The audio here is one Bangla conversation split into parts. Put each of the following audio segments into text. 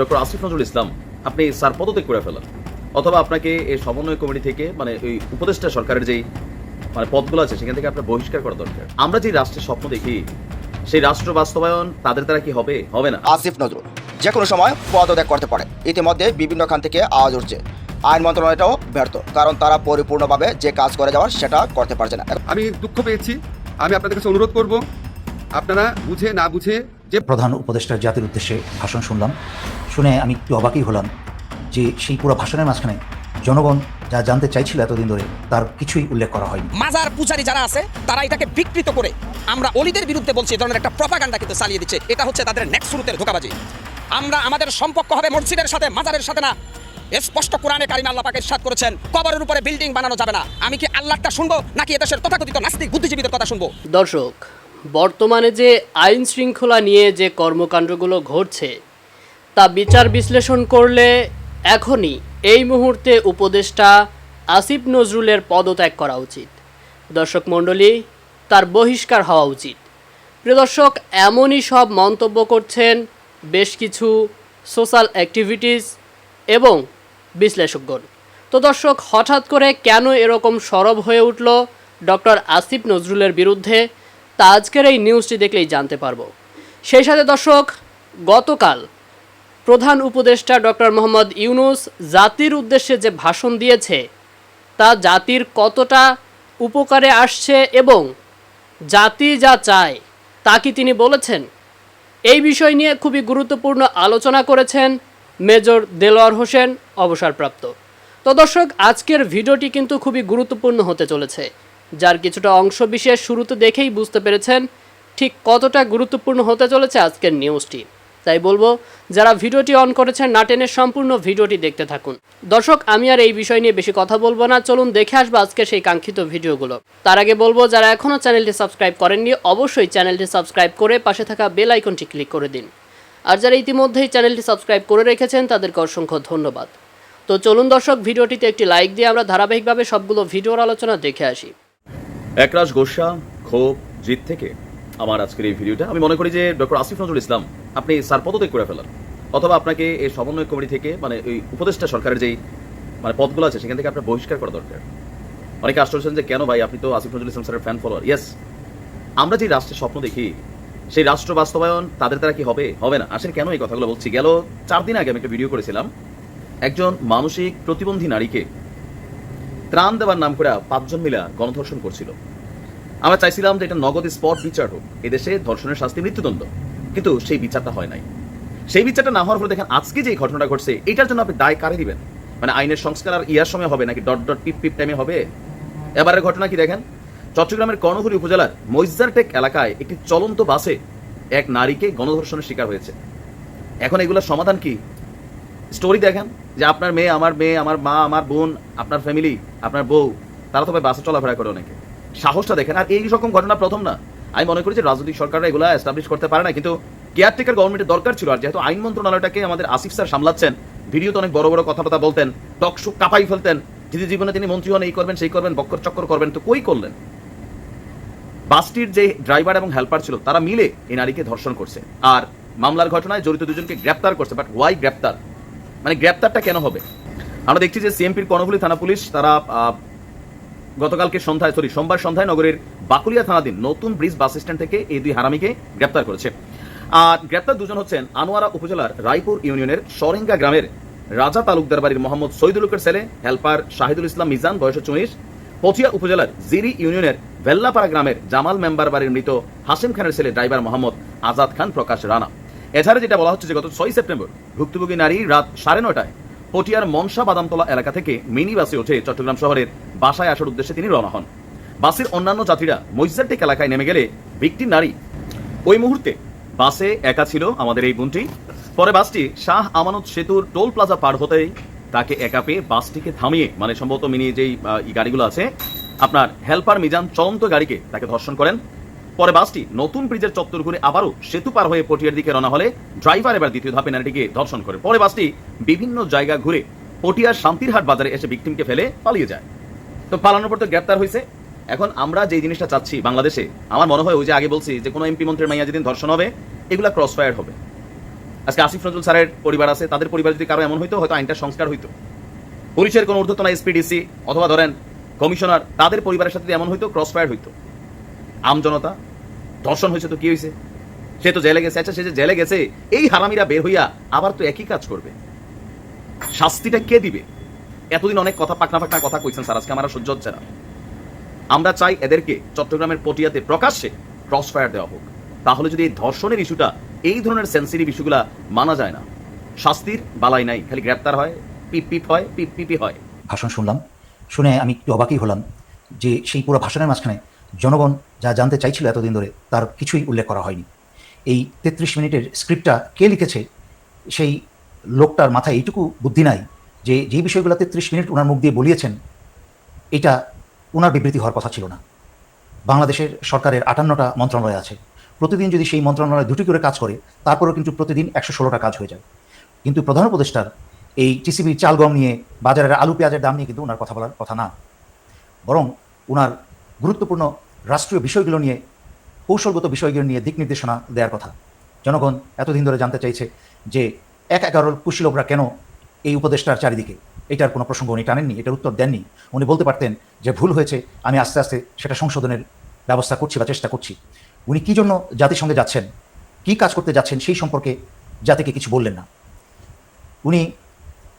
ডক্টর আসিফ নজরুল ইসলাম আপনি স্যার পদত্যাগ করে ফেলেন। অথবা আপনাকে এই সমন্বয় কমিটি থেকে মানে ওই উপদেষ্টা সরকারের যেই মানে পদগুলো আছে সেখান থেকে আপনার বহিষ্কার করা দরকার। আমরা যে রাষ্ট্রের স্বপ্ন দেখি সেই রাষ্ট্র বাস্তবায়ন তাদের দ্বারা কি হবে? হবে না। আসিফ নজরুল যে কোনো সময় পদত্যাগ করতে পারে। ইতিমধ্যে বিভিন্ন খান থেকে আওয়াজ উঠছে। আইন মন্ত্রণালয়টাও ব্যর্থ কারণ তারা পরিপূর্ণভাবে যে কাজ করে যাওয়ার সেটা করতে পারছে না। আমি দুঃখ পেয়েছি। আমি আপনাদের কাছে অনুরোধ করব আপনারা বুঝে না বুঝে যে প্রধান উপদেষ্টার জাতির উদ্দেশ্যে ভাষণ শুনলাম শুনে আমি একটু অবাকই হলাম যে সেই পুরো ভাষণের মাঝখানে জনগণ যা জানতে চাইছিল এতদিন ধরে তার কিছুই উল্লেখ করা হয়নি। মাজার পূজারী যারা আছে তারা এটাকে বিকৃত করে আমরা অলিদের বিরুদ্ধে বলছি এ ধরনের একটা প্রপাগান্ডা কিন্তু চালিয়ে দিচ্ছে। এটা হচ্ছে তাদের নেক্সট শুরুতের ধোকাবাজি। আমরা আমাদের সম্পর্ক হবে মসজিদের সাথে মাজারের সাথে না। স্পষ্ট কোরআনে কারিমে আল্লাহ পাকে ইরশাদ করেছেন কবরের উপরে বিল্ডিং বানানো যাবে না। আমি কি আল্লাহটা শুনব নাকি এদেশের তথাকথিত নাস্তিক বুদ্ধিজীবীদের কথা শুনব? দর্শক বর্তমানে যে আইন শৃঙ্খলা নিয়ে যে কর্মকাণ্ডগুলো ঘটছে, তা বিচার বিশ্লেষণ করলে এখনই এই মুহূর্তে উপদেষ্টা আসিফ নজরুলের পদত্যাগ করা উচিত। দর্শক মণ্ডলী, তার বহিষ্কার হওয়া উচিত। প্রিয় দর্শক, এমনই সব মন্তব্য করছেন বেশ কিছু সোশ্যাল অ্যাক্টিভিটিস এবং বিশ্লেষকগণ। তো দর্শক, হঠাৎ করে কেন এরকম সরব হয়ে উঠল ডক্টর আসিফ নজরুলের বিরুদ্ধে? তা আজকের এই নিউজটি দেখলেই জানতে পারব। সেই সাথে দর্শক, গতকাল প্রধান উপদেষ্টা ডক্টর মোহাম্মদ ইউনুস জাতির উদ্দেশ্যে যে ভাষণ দিয়েছে, তা জাতির কতটা উপকারে আসছে এবং জাতি যা চায় তা কি তিনি বলেছেন? এই বিষয় নিয়ে খুবই গুরুত্বপূর্ণ আলোচনা করেছেন মেজর দেলোয়ার হোসেন, অবসরপ্রাপ্ত। তো দর্শক, আজকের ভিডিওটি কিন্তু খুবই গুরুত্বপূর্ণ হতে চলেছে। যার কিছুটা অংশ বিশেষ শুরুতে দেখেই বুঝতে পেরেছেন ঠিক কতটা গুরুত্বপূর্ণ হতে চলেছে আজকের নিউজটি। তাই বলব, যারা ভিডিওটি অন করেছেন, না টেনে সম্পূর্ণ ভিডিওটি দেখতে থাকুন। দর্শক, আমি আর এই বিষয় নিয়ে বেশি কথা বলব না। চলুন দেখে আসব আজকে সেই কাঙ্ক্ষিত ভিডিওগুলো। তার আগে বলব, যারা এখনও চ্যানেলটি সাবস্ক্রাইব করেননি, অবশ্যই চ্যানেলটি সাবস্ক্রাইব করে পাশে থাকা বেল আইকনটি ক্লিক করে দিন। আর যারা ইতিমধ্যেই চ্যানেলটি সাবস্ক্রাইব করে রেখেছেন, তাদেরকে অসংখ্য ধন্যবাদ। তো চলুন দর্শক, ভিডিওটিতে একটি লাইক দিয়ে আমরা ধারাবাহিকভাবে সবগুলো ভিডিওর আলোচনা দেখে আসি। একরাশ গোসা ক্ষোভ জিত থেকে আমার আজকের এই ভিডিওটা। আমি মনে করি যে ডক্টর আসিফ নজরুল ইসলাম, আপনি স্যার পদত্যাগ করে ফেলেন অথবা আপনাকে এই সমন্বয় কমিটি থেকে মানে ওই উপদেষ্টা সরকারের যেই মানে পদগুলো আছে, সেখান থেকে আপনার বহিষ্কার করা দরকার। অনেকে আশ্চর্য যে কেন ভাই আপনি তো আসিফ নজরুল ইসলাম স্যারের ফ্যান ফলোয়ার ইয়েস আমরা যে রাষ্ট্রের স্বপ্ন দেখি, সেই রাষ্ট্র বাস্তবায়ন তাদের দ্বারা কি হবে? হবে না। আসলে কেন এই কথাগুলো বলছি? গেল চার দিন আগে আমি একটা ভিডিও করেছিলাম। একজন মানসিক প্রতিবন্ধী নারীকে ত্রাণ দেওয়ার নাম করে পাঁচজন মিলা গণধর্ষণ করছিল। আমরা চাইছিলাম যে এটা নগদ স্পট বিচার হোক। এদেশে ধর্ষণের শাস্তি মৃত্যুদণ্ড। কিন্তু সেই বিচারটা হয় নাই। সেই বিচারটা না হওয়ার ফলে দেখেন আজকে যে ঘটনাটা ঘটছে, এটার জন্য আপনি দায় কারে দিবেন? মানে আইনের সংস্কার আর ইয়ার সময় হবে নাকি ডট ডট পিপ পিপ টাইমে হবে? এবারের ঘটনা কি দেখেন? চট্টগ্রামের কর্ণফুলী উপজেলার মৈজারটেক এলাকায় একটি চলন্ত বাসে এক নারীকে গণধর্ষণের শিকার হয়েছে। এখন এগুলোর সমাধান কি? স্টোরি দেখেন যে আপনার মেয়ে, আমার মেয়ে, আমার মা, আমার বোন, আপনার ফ্যামিলি আপনার বউ, তারা তো ভাই বাসে চলাফেরা করে অনেকে। সাহসটা দেখেন, আর এই রকম ঘটনা প্রথম না। আমি মনে করি যে রাজনৈতিক সরকাররা এগুলো এস্টাবলিশ করতে পারে না কিন্তু কেয়ারটেকার গভর্নমেন্টের দরকার ছিল, আর যেহেতু আইন মন্ত্রণালয়টাকে আমাদের আসিফ স্যার সামলাচ্ছেন ভিডিওতে অনেক বড় বড় কথাবার্তা বলতেন টক শো কাপাই ফেলতেন, যদি জীবনে তিনি মন্ত্রী হন এই করবেন, সেই করবেন, বক্কর চক্কর করবেন, তো কই করলেন? বাসটির যে ড্রাইভার এবং হেল্পার ছিল, তারা মিলে এই নারীকে ধর্ষণ করছে। আর মামলার ঘটনায় জড়িত দুজনকে গ্রেপ্তার করছে বাট ওয়াই গ্রেপ্তার? মানে গ্রেপ্তারটা কেন হবে? আমরা দেখছি যে সিএমপির কর্ণফুলী থানা পুলিশ, তারা গতকালকে সন্ধ্যায় সরি সোমবার সন্ধ্যায় নগরের বাকুলিয়া থানাধীন নতুন ব্রিজ বাস স্ট্যান্ড থেকে এই দুই হারামিকে গ্রেপ্তার করেছে। আর গ্রেপ্তার দুজন হচ্ছেন আনোয়ারা উপজেলার রায়পুর ইউনিয়নের সরেঙ্গা গ্রামের রাজা তালুকদার বাড়ির মোহাম্মদ শহীদুলকের ছেলে, হেল্পার শাহিদুল ইসলাম মিজান, বয়স চল্লিশ পথিয়া উপজেলার জিরি ইউনিয়নের ভেল্লাপাড়া গ্রামের জামাল মেম্বার বাড়ির মৃত হাসিম খানের ছেলে, ড্রাইভার মোহাম্মদ আজাদ খান প্রকাশ রানা। এছাড়া যেটা বলা হচ্ছে যে গত ছয় সেপ্টেম্বর ভুক্তভোগী নারী রাত সাড়ে নয়টায় পটিয়ার মনসা বাদামতলা এলাকা থেকে মিনি বাসে উঠে চট্টগ্রাম শহরের বাসায় আসার উদ্দেশ্যে তিনি রওনা হন। বাসের অন্যান্য যাত্রীরা মৈজারটেক এলাকায় নেমে গেলে ভিকটি নারী ওই মুহূর্তে বাসে একা ছিল আমাদের এই বোনটি। পরে বাসটি শাহ আমানত সেতুর টোল প্লাজা পার হতেই তাকে একা পেয়ে বাসটিকে থামিয়ে মানে সম্ভবত মিনি যেই গাড়িগুলো আছে, আপনার হেল্পার মিজান চলন্ত গাড়িকে তাকে ধর্ষণ করেন। পরে বাসটি নতুন ব্রিজের চত্বর ঘুরে আবারও সেতু পার হয়ে পটিয়ার দিকে রওনা হলে ড্রাইভার এবার দ্বিতীয় ধাপে নারীটিকে ধর্ষণ করে। পরে বাসটি বিভিন্ন জায়গা ঘুরে পটিয়ার শান্তিরহাট বাজারে এসে ভিকটিমকে ফেলে পালিয়ে যায়। তো পালানোর পর তো গ্রেপ্তার হয়েছে। এখন আমরা যে জিনিসটা চাচ্ছি বাংলাদেশে, আমার মনে হয় ওই যে আগে বলছি যে কোনো এমপি মন্ত্রীর মাইয়া যেদিন ধর্ষণ হবে, এগুলা ক্রস ফায়ার হবে। আজকে আসিফ নজরুল স্যারের পরিবার আছে, তাদের পরিবার যদি কারও এমন হইতো, হয়তো আইনটা সংস্কার হইতো। পুলিশের কোনো ঊর্ধ্বতন এসপিডিসি অথবা ধরেন কমিশনার, তাদের পরিবারের সাথে এমন হইতো ক্রস ফায়ার হইতো। আম জনতা, ধর্ষণ হয়েছে তো কি হয়েছে? সে তো জেলে গেছে। আচ্ছা সে যে জেলে গেছে, এই হারামিরা বের হইয়া আবার তো একই কাজ করবে। শাস্তিটা কে দিবে? এতদিন অনেক কথা পাকনা পাকনা কথা কইছেন স্যার, আজকে আমার সহ্য হচ্ছে না। আমরা চাই এদেরকে চট্টগ্রামের পটিয়াতে প্রকাশ্যে ক্রস ফায়ার দেওয়া হোক। তাহলে যদি এই ধর্ষণের ইস্যুটা, এই ধরনের সেন্সিটিভ ইস্যুগুলা মানা যায় না। শাস্তির বালাই নাই, খালি গ্রেপ্তার হয়, পিপ পিপ হয়, পিপ পিপি হয়। ভাষণ শুনলাম। শুনে আমি একটু অবাকই হলাম যে সেই পুরো ভাষণের মাঝখানে জনগণ যা জানতে চাইছিল এতদিন ধরে, তার কিছুই উল্লেখ করা হয়নি। এই তেত্রিশ মিনিটের স্ক্রিপ্টটা কে লিখেছে, সেই লোকটার মাথায় এইটুকু বুদ্ধি নাই যে যে বিষয়গুলো তেত্রিশ মিনিট ওনার মুখ দিয়ে বলিয়েছেন, এটা ওনার বিবৃতি হওয়ার কথা ছিল না। বাংলাদেশের সরকারের আটান্নটা মন্ত্রণালয় আছে। প্রতিদিন যদি সেই মন্ত্রণালয় দুটি করে কাজ করে, তারপরেও কিন্তু প্রতিদিন একশো ষোলোটা কাজ হয়ে যায়। কিন্তু প্রধান উপদেষ্টার এই টিসিবির চাল গম নিয়ে বাজারের আলু পেঁয়াজের দাম নিয়ে কিন্তু ওনার কথা বলার কথা না। বরং ওনার গুরুত্বপূর্ণ রাষ্ট্রীয় বিষয়গুলো নিয়ে, কৌশলগত বিষয়গুলো নিয়ে দিক নির্দেশনা দেওয়ার কথা। জনগণ এতদিন ধরে জানতে চাইছে যে এক এগারোর কুশীলবরা কেন এই উপদেষ্টার চারিদিকে? এটার কোনো প্রসঙ্গ উনি টানেননি, এটার উত্তর দেননি। উনি বলতে পারতেন যে ভুল হয়েছে, আমি আস্তে আস্তে সেটা সংশোধনের ব্যবস্থা করছি বা চেষ্টা করছি। উনি কী জন্য জাতিসংঘে যাচ্ছেন? কী কাজ করতে যাচ্ছেন? সেই সম্পর্কে জাতিকে কিছু বললেন না। উনি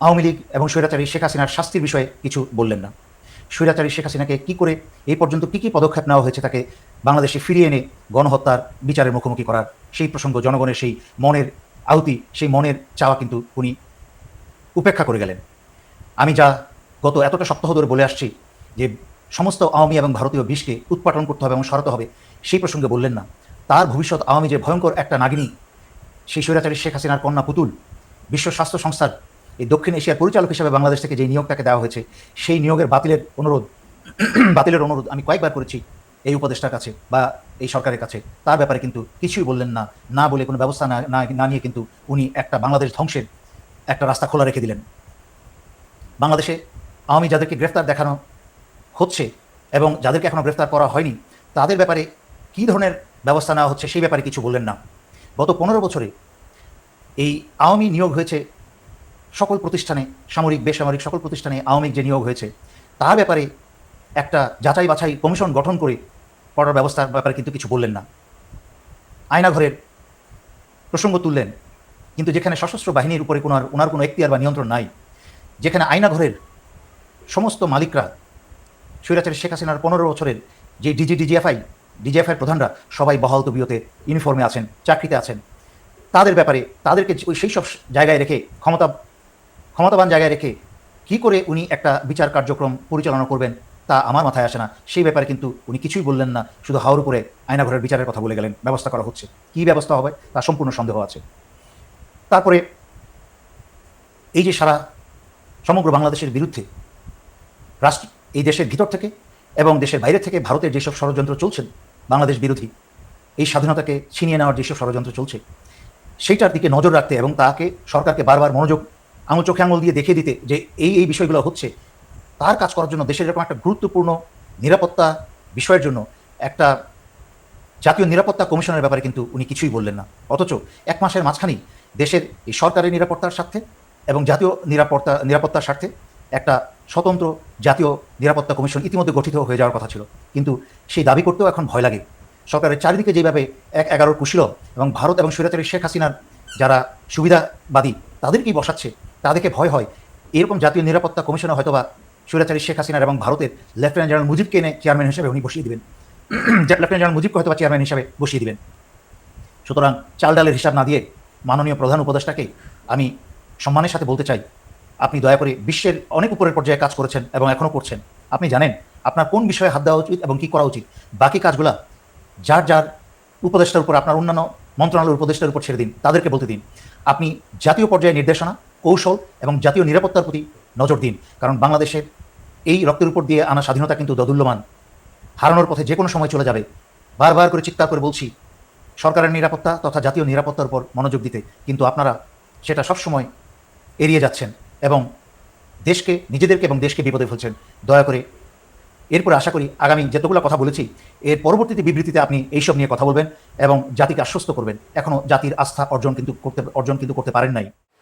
আওয়ামী লীগ এবং স্বৈরাচারী শেখ হাসিনার শাস্তির বিষয়ে কিছু বললেন না। স্বৈরাচারী শেখ হাসিনাকে কী করে এই পর্যন্ত কী কী পদক্ষেপ নেওয়া হয়েছে তাকে বাংলাদেশে ফিরিয়ে এনে গণহত্যার বিচারের মুখোমুখি করার সেই প্রসঙ্গ জনগণের সেই মনের আহুতি সেই মনের চাওয়া কিন্তু উনি উপেক্ষা করে গেলেন। আমি যা গত এতটা সপ্তাহ ধরে বলে আসছি যে সমস্ত আওয়ামী এবং ভারতীয় বিষকে উৎপাটন করতে হবে এবং সরাতে হবে, সেই প্রসঙ্গে বললেন না। তার ভবিষ্যৎ আওয়ামী যে ভয়ঙ্কর একটা নাগিনী, সেই স্বৈরাচারী শেখ হাসিনার কন্যা পুতুল, বিশ্ব স্বাস্থ্য সংস্থার এই দক্ষিণ এশিয়ার পরিচালক হিসাবে বাংলাদেশ থেকে যে নিয়োগ তাকে দেওয়া হয়েছে, সেই নিয়োগের বাতিলের অনুরোধ বাতিলের অনুরোধ আমি কয়েকবার করেছি এই উপদেষ্টার কাছে বা এই সরকারের কাছে। তার ব্যাপারে কিন্তু কিছুই বললেন না না বলে কোনো ব্যবস্থা না, না- নিয়ে কিন্তু উনি একটা বাংলাদেশ ধ্বংসের একটা রাস্তা খোলা রেখে দিলেন। বাংলাদেশে আওয়ামী যাদেরকে গ্রেফতার দেখানো হচ্ছে এবং যাদেরকে এখনও গ্রেফতার করা হয়নি, তাদের ব্যাপারে কী ধরনের ব্যবস্থা নেওয়া হচ্ছে সেই ব্যাপারে কিছু বললেন না। গত পনেরো বছরে এই আওয়ামী নিয়োগ হয়েছে সকল প্রতিষ্ঠানে, সামরিক, বেসামরিক সকল প্রতিষ্ঠানে আওয়ামী যে নিয়োগ হয়েছে তার ব্যাপারে একটা যাচাই বাছাই কমিশন গঠন করে করার ব্যবস্থার ব্যাপারে কিন্তু কিছু বললেন না। আয়নাঘরের প্রসঙ্গ তুললেন, কিন্তু যেখানে সশস্ত্র বাহিনীর উপরে কোনো আর, ওনার কোনো এখতিয়ার বা নিয়ন্ত্রণ নাই, যেখানে আয়নাঘরের সমস্ত মালিকরা স্বৈরাচারী শেখ হাসিনার পনেরো বছরের যে ডিজি, ডিজিএফআই ডিজিএফআই প্রধানরা সবাই বহাল তবিয়তে ইউনিফর্মে আছেন, চাকরিতে আছেন, তাদের ব্যাপারে তাদেরকে ওই সেই সব জায়গায় রেখে ক্ষমতা ক্ষমতাবান জায়গায় রেখে কি করে উনি একটা বিচার কার্যক্রম পরিচালনা করবেন তা আমার মাথায় আসে না। সেই ব্যাপারে কিন্তু উনি কিছুই বললেন না, শুধু হাওর উপরে আয়নাঘরের বিচারের কথা বলে গেলেন। ব্যবস্থা করা হচ্ছে। কি ব্যবস্থা হবে তা সম্পূর্ণ সন্দেহ আছে। তারপরে এই যে সারা সমগ্র বাংলাদেশের বিরুদ্ধে রাষ্ট্র এই দেশের ভিতর থেকে এবং দেশের বাইরে থেকে ভারতের যেসব ষড়যন্ত্র চলছেন বাংলাদেশ বিরোধী, এই স্বাধীনতাকে ছিনিয়ে নেওয়ার যেসব ষড়যন্ত্র চলছে, সেইটার দিকে নজর রাখতে এবং তাকে সরকারকে বারবার মনোযোগ আঙুল চোখে আঙুল দিয়ে দেখিয়ে দিতে যে এই এই বিষয়গুলো হচ্ছে, তার কাজ করার জন্য দেশের এরকম একটা গুরুত্বপূর্ণ নিরাপত্তা বিষয়ের জন্য একটা জাতীয় নিরাপত্তা কমিশনের ব্যাপারে কিন্তু উনি কিছুই বললেন না। অথচ এক মাসের মাঝখানেই দেশের এই সরকারের নিরাপত্তার স্বার্থে এবং জাতীয় নিরাপত্তা, নিরাপত্তার স্বার্থে একটা স্বতন্ত্র জাতীয় নিরাপত্তা কমিশন ইতিমধ্যে গঠিত হয়ে যাওয়ার কথা ছিল। কিন্তু সেই দাবি করতেও এখন ভয় লাগে। সরকারের চারিদিকে যেভাবে এক এগারোর কুশীল এবং ভারত এবং স্বৈরাচারী শেখ হাসিনার যারা সুবিধাবাদী, তাদেরকেই বসাচ্ছে তাদেরকে ভয় হয়। এরকম জাতীয় নিরাপত্তা কমিশনে হয়তোবা স্বৈরাচারী শেখ হাসিনার এবং ভারতের লেফটেন্যান্ট জেনারেল মুজিবকে এনে চেয়ারম্যান হিসেবে উনি বসিয়ে দিবেন। লেফটেন্যান্ট জেনারেল মুজিবকে হয়তো চেয়ারম্যান হিসেবে বসিয়ে দিবেন। সুতরাং চাল ডালের হিসাব না দিয়ে মাননীয় প্রধান উপদেষ্টাকে আমি সম্মানের সাথে বলতে চাই, আপনি দয়া করে বিশ্বের অনেক উপরের পর্যায়ে কাজ করেছেন এবং এখনও করছেন। আপনি জানেন আপনার কোন বিষয়ে হাত দেওয়া উচিত এবং কী করা উচিত। বাকি কাজগুলা যার যার উপদেষ্টার উপর, আপনার অন্যান্য মন্ত্রণালয়ের উপদেষ্টার উপর ছেড়ে দিন, তাদেরকে বলতে দিন। আপনি জাতীয় পর্যায়ে নির্দেশনা কৌশল এবং জাতীয় নিরাপত্তার প্রতি নজর দিন। কারণ বাংলাদেশের এই রক্তের উপর দিয়ে আনা স্বাধীনতা কিন্তু দদুল্যমান। হারানোর পথে যে কোনো সময় চলে যাবে। বারবার করে চিৎকার করে বলছি, সরকারের নিরাপত্তা তথা জাতীয় নিরাপত্তার উপর মনোযোগ দিতে। কিন্তু আপনারা সেটা সবসময় এড়িয়ে যাচ্ছেন এবং দেশকে, নিজেদেরকে এবং দেশকে বিপদে ফেলছেন। দয়া করে এরপরে আশা করি আগামী যতগুলো কথা বলেছি, এর পরবর্তীতে বিবৃতিতে আপনি এইসব নিয়ে কথা বলবেন এবং জাতিকে আশ্বস্ত করবেন। এখনও জাতির আস্থা অর্জন কিন্তু করতে, অর্জন কিন্তু করতে পারেন নাই।